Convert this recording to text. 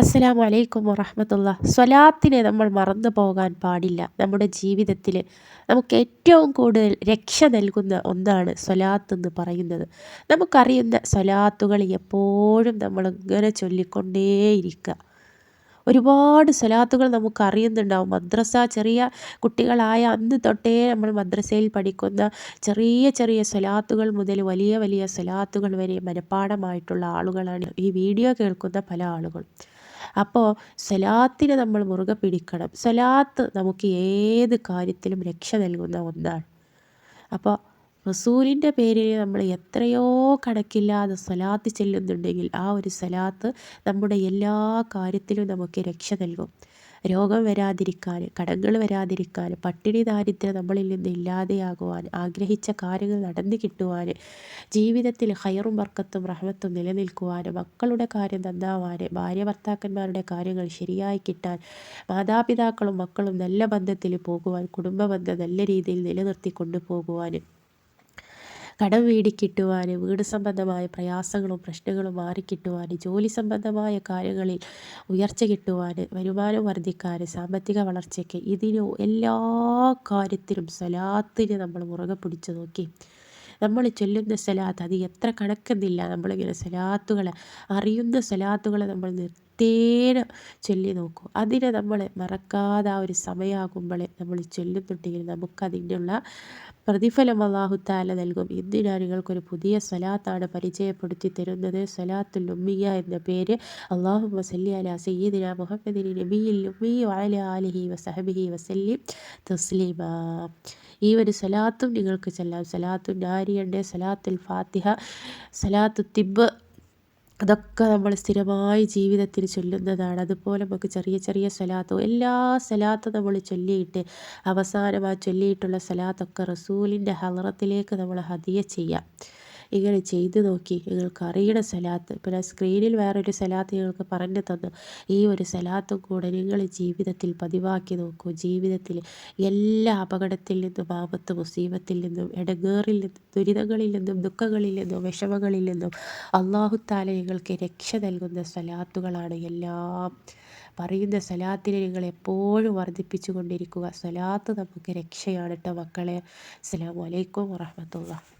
അസ്സലാമു അലൈക്കും വറഹമത്തുള്ള. സ്വലാത്തിനെ നമ്മൾ മറന്നു പോകാൻ പാടില്ല. നമ്മുടെ ജീവിതത്തിൽ നമുക്ക് ഏറ്റവും കൂടുതൽ രക്ഷ നൽകുന്ന ഒന്നാണ് സ്വലാത്ത് എന്ന് പറയുന്നത്. നമുക്കറിയുന്ന സ്വലാത്തുകൾ എപ്പോഴും നമ്മൾ ഇങ്ങനെ ചൊല്ലിക്കൊണ്ടേയിരിക്കുക. ഒരുപാട് സ്വലാത്തുകൾ നമുക്ക് അറിയുന്നുണ്ടാവും മദ്രസ ചെറിയ കുട്ടികളായ അന്ന് തൊട്ടേ നമ്മൾ മദ്രസയിൽ പഠിക്കുന്ന ചെറിയ ചെറിയ സ്വലാത്തുകൾ മുതൽ വലിയ വലിയ സ്വലാത്തുകൾ വരെ മനഃപ്പാടമായിട്ടുള്ള ആളുകളാണ്. ഈ വീഡിയോ കേൾക്കുന്ന പല ആളുകളും. അപ്പോൾ സലാത്തിനെ നമ്മൾ മുറുകെ പിടിക്കണം. സലാത്ത് നമുക്ക് ഏത് കാര്യത്തിലും രക്ഷ നൽകുന്ന ഒന്നാണ്. അപ്പോൾ റസൂലിന്റെ പേരിൽ നമ്മൾ എത്രയോ കണക്കില്ലാതെ സലാത്ത് ചെല്ലുന്നുണ്ടെങ്കിൽ ആ ഒരു സലാത്ത് നമ്മുടെ എല്ലാ കാര്യത്തിലും നമുക്ക് രക്ഷ നൽകും. രോഗം വരാതിരിക്കാൻ കടങ്ങൾ വരാതിരിക്കാൻ പട്ടിണി ദാരിദ്ര്യം നമ്മളിൽ നിന്ന് ഇല്ലാതെയാകുവാൻ ആഗ്രഹിച്ച കാര്യങ്ങൾ നടന്നു കിട്ടുവാൻ ജീവിതത്തിൽ ഹയറും വർക്കത്തും റഹ്മത്തും നിലനിൽക്കുവാൻ മക്കളുടെ കാര്യം നന്നാവാൻ ഭാര്യ ഭർത്താക്കന്മാരുടെ കാര്യങ്ങൾ ശരിയായി കിട്ടാൻ മാതാപിതാക്കളും മക്കളും നല്ല ബന്ധത്തിൽ പോകുവാൻ കുടുംബ ബന്ധം നല്ല രീതിയിൽ നിലനിർത്തി കൊണ്ടുപോകുവാൻ കടം വീടിക്കിട്ടുവാൻ വീട് സംബന്ധമായ പ്രയാസങ്ങളും പ്രശ്നങ്ങളും മാറിക്കിട്ടുവാൻ ജോലി സംബന്ധമായ കാര്യങ്ങളിൽ ഉയർച്ച കിട്ടുവാൻ വരുമാനം വർദ്ധിക്കാൻ സാമ്പത്തിക വളർച്ചയ്ക്ക് ഇതിനോ എല്ലാ കാര്യത്തിനും സലാത്തിന് നമ്മൾ മുറുകെ പിടിച്ചു നോക്കി. നമ്മൾ ചൊല്ലുന്ന സലാത്ത് അത് എത്ര കണക്കെന്നില്ല. നമ്മളിങ്ങനെ സലാത്തുകളെ അറിയുന്ന സലാത്തുകളെ നമ്മൾ നിത്യേന ചൊല്ലി നോക്കും. അതിനെ നമ്മൾ മറക്കാതെ ആ ഒരു സമയമാകുമ്പോൾ നമ്മൾ ചൊല്ലുന്നുണ്ടെങ്കിൽ നമുക്കതിനുള്ള പ്രതിഫലം അള്ളാഹുത്താല നൽകും. ഇന്ന് നിങ്ങൾക്കൊരു പുതിയ സ്വലാത്താണ് പരിചയപ്പെടുത്തി തരുന്നത്? സ്വലാത്തുൽ ഉമ്മിയ എന്ന പേര് അള്ളാഹു വസല്ലി അല സയ്യിദിന മുഹമ്മദിനി നബിയിൽ ഉമ്മി വാല അലഹി വസഹബിഹി വസല്ലിം തസ്ലീമ. ഈ ഒരു സലാത്തും നിങ്ങൾക്ക് ചെല്ലാം. സലാത്തു നാരിയുണ്ട് സലാത്തുൽ ഫാത്തിഹ സലാത്തു തിബ് അതൊക്കെ നമ്മൾ സ്ഥിരമായി ജീവിതത്തിൽ ചൊല്ലുന്നതാണ്. അതുപോലെ നമുക്ക് ചെറിയ ചെറിയ സ്വലാത്തോ എല്ലാ സ്വലാത്തും നമ്മൾ ചൊല്ലിയിട്ട് അവസാനമായി ചൊല്ലിയിട്ടുള്ള സ്വലാത്തൊക്കെ റസൂലിന്റെ ഹലറത്തിലേക്ക് നമ്മൾ ഹദിയ ചെയ്യാം. ഇങ്ങനെ ചെയ്തു നോക്കി. നിങ്ങൾക്ക് അറിയണ സലാത്ത്. പിന്നെ സ്ക്രീനിൽ വേറൊരു സലാത്ത് നിങ്ങൾക്ക് പറഞ്ഞു തന്നു. ഈ ഒരു സലാത്തും കൂടെ നിങ്ങൾ ജീവിതത്തിൽ പതിവാക്കി നോക്കൂ. ജീവിതത്തിൽ എല്ലാ അപകടത്തിൽ നിന്നും ആപത്ത് മുസീബത്തിൽ നിന്നും ഇടങ്ങേറിൽ നിന്നും ദുരിതങ്ങളിൽ നിന്നും ദുഃഖങ്ങളിൽ നിന്നും വിഷമങ്ങളിൽ നിന്നും അള്ളാഹുത്താല നിങ്ങൾക്ക് രക്ഷ നൽകുന്ന സലാത്തുകളാണ് എല്ലാം. പറയുന്ന സലാത്തിനെ നിങ്ങൾ എപ്പോഴും വർദ്ധിപ്പിച്ചുകൊണ്ടിരിക്കുക. സലാത്ത് നമുക്ക് രക്ഷയാണ് കേട്ടോ മക്കളെ. അസ്സാം വലൈക്കും വാഹമത്തുള്ള